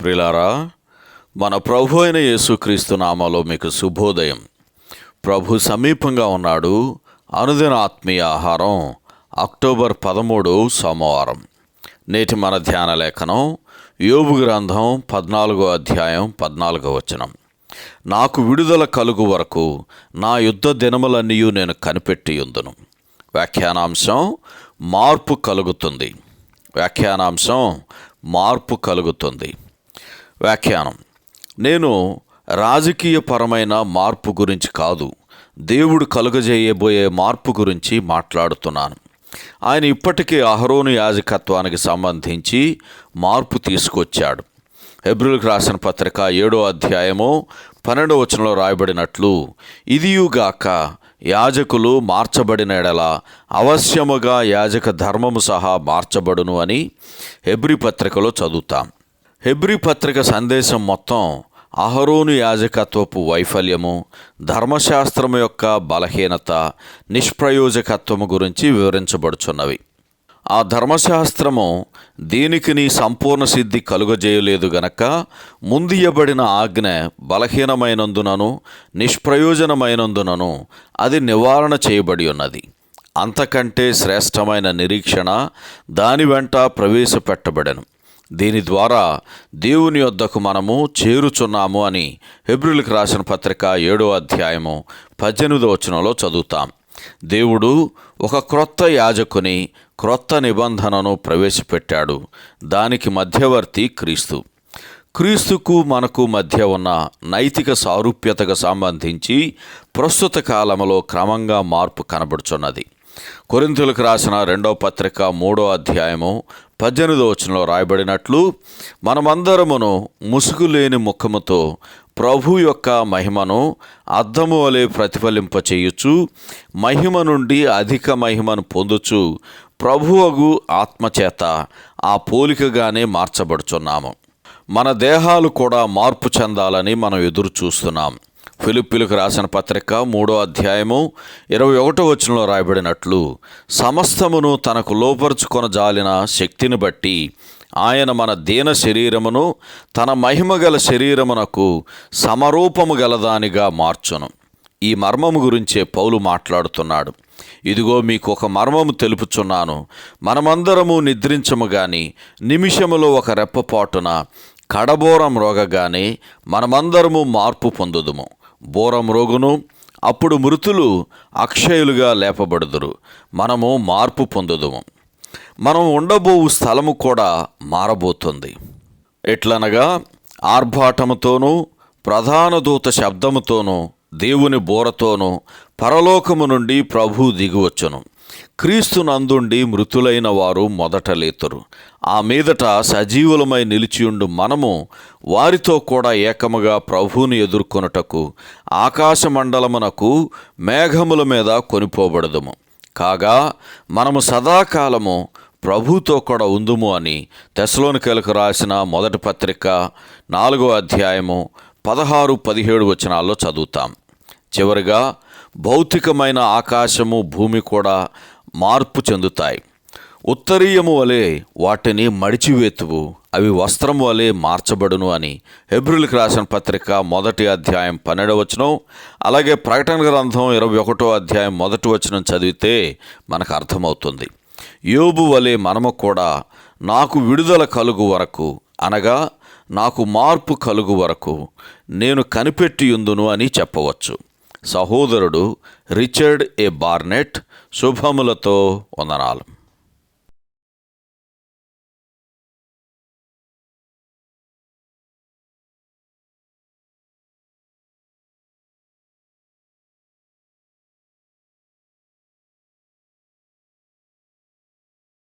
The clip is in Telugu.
ప్రిలారా మన ప్రభు అయిన యేసుక్రీస్తు నామాలో మీకు శుభోదయం. ప్రభు సమీపంగా ఉన్నాడు. అనుదిన ఆత్మీయ ఆహారం అక్టోబర్ పదమూడు సోమవారం. నేటి మన ధ్యాన లేఖనం యోబు గ్రంథం పద్నాలుగో అధ్యాయం పద్నాలుగో వచనం. నాకు విడుదల కలుగు వరకు నా యుద్ధ దినములన్నీ నేను కనిపెట్టి ఉందును వ్యాఖ్యానాంశం మార్పు కలుగుతుంది. వ్యాఖ్యానాంశం మార్పు కలుగుతుంది. వ్యాఖ్యానం. నేను రాజకీయపరమైన మార్పు గురించి కాదు దేవుడు కలుగజేయబోయే మార్పు గురించి మాట్లాడుతున్నాను. ఆయన ఇప్పటికే అహరోను యాజకత్వానికి సంబంధించి మార్పు తీసుకొచ్చాడు. హెబ్రిల్కి రాసిన పత్రిక ఏడో అధ్యాయము పన్నెండో వచనంలో రాయబడినట్లు ఇదియుగాక యాజకులు మార్చబడిన ఎడల అవశ్యముగా యాజక ధర్మము సహా మార్చబడును అని హెబ్రి పత్రికలో చదువుతాం. హెబ్రి పత్రిక సందేశం మొత్తం అహరోను యాజకత్వపు వైఫల్యము ధర్మశాస్త్రము యొక్క బలహీనత నిష్ప్రయోజకత్వము గురించి వివరించబడుచున్నవి. ఆ ధర్మశాస్త్రము దీనికి నీ సంపూర్ణ సిద్ధి కలుగజేయలేదు గనక ముందియబడిన ఆజ్ఞ బలహీనమైనందునను నిష్ప్రయోజనమైనందునను అది నివారణ చేయబడి ఉన్నది. అంతకంటే శ్రేష్టమైన నిరీక్షణ దాని వెంట ప్రవేశపెట్టబడెను. దీని ద్వారా దేవుని యొద్దకు మనము చేరుచున్నాము అని హెబ్రిల్కి రాసిన పత్రిక ఏడో అధ్యాయము పద్దెనిమిదో వచనంలో చదువుతాం. దేవుడు ఒక క్రొత్త యాజకుని క్రొత్త నిబంధనను ప్రవేశపెట్టాడు. దానికి మధ్యవర్తి క్రీస్తు. క్రీస్తుకు మనకు మధ్య ఉన్న నైతిక సారూప్యతకు సంబంధించి ప్రస్తుత కాలంలో క్రమంగా మార్పు కనబడుచున్నది. కొరింతులకు రాసిన రెండో పత్రిక మూడో అధ్యాయము పద్దెనిమిదో వచనంలో రాయబడినట్లు మనమందరమును ముసుగు లేని ముఖముతో ప్రభు యొక్క మహిమను అద్దము వలె ప్రతిఫలింపచేయుచు మహిమ నుండి అధిక మహిమను పొందుచు ప్రభువగు ఆత్మచేత ఆ పోలికగానే మార్చబడుచున్నాము. మన దేహాలు కూడా మార్పు చెందాలని మనం ఎదురు చూస్తున్నాం ఫిలిప్పులకు రాసిన పత్రిక మూడో అధ్యాయము ఇరవై ఒకటో వచనంలో రాయబడినట్లు సమస్తమును తనకు లోపరుచుకొన జాలిన శక్తిని బట్టి ఆయన మన దీన శరీరమును తన మహిమగల శరీరమునకు సమరూపము గలదానిగా మార్చును. ఈ మర్మము గురించే పౌలు మాట్లాడుతున్నాడు. ఇదిగో మీకు ఒక మర్మము తెలుపుచున్నాను. మనమందరము నిద్రించము గాని నిమిషములో ఒక రెప్పపాటున కడబోరం రోగగానే మనమందరము మార్పు పొందుదుము. బోరం రోగును అప్పుడు మృతులు అక్షయులుగా లేపబడుదురు. మనము మార్పు పొందుదుము. మనం ఉండబోవు స్థలము కూడా మారబోతుంది. ఎట్లనగా ఆర్భాటముతోనూ ప్రధాన దూత శబ్దముతోనూ దేవుని బోరతోనూ పరలోకము నుండి ప్రభు దిగువచ్చును క్రీస్తు నందుండి మృతులైన వారు మొదట లేతురు. ఆ మీదట సజీవులమై నిలిచియుండు మనము వారితో కూడా ఏకముగా ప్రభువుని ఎదుర్కొనుటకు ఆకాశమండలమునకు మేఘముల మీద కొనిపోబడదుము. కాగా మనము సదాకాలము ప్రభుతో కూడా ఉందుము అని తెసలోనికలకు రాసిన మొదటి పత్రిక నాలుగో అధ్యాయము పదహారు పదిహేడు వచనాల్లో చదువుతాం. చివరిగా భౌతికమైన ఆకాశము భూమి కూడా మార్పు చెందుతాయి. ఉత్తరీయము వలె వాటిని మడిచివేతువు అవి వస్త్రం వలె మార్చబడును అని హెబ్రిల్కి రాసిన పత్రిక మొదటి అధ్యాయం పన్నెండవ వచనం అలాగే ప్రకటన గ్రంథం ఇరవై ఒకటో అధ్యాయం మొదటి వచనం చదివితే మనకు అర్థమవుతుంది. యోబు వలె మనము కూడా నాకు విడుదల కలుగు వరకు అనగా నాకు మార్పు కలుగు వరకు నేను కనిపెట్టియుందును అని చెప్పవచ్చు. సహోదరుడు రిచర్డ్ ఏ బార్నెట్ శుభములతో వందనాలు.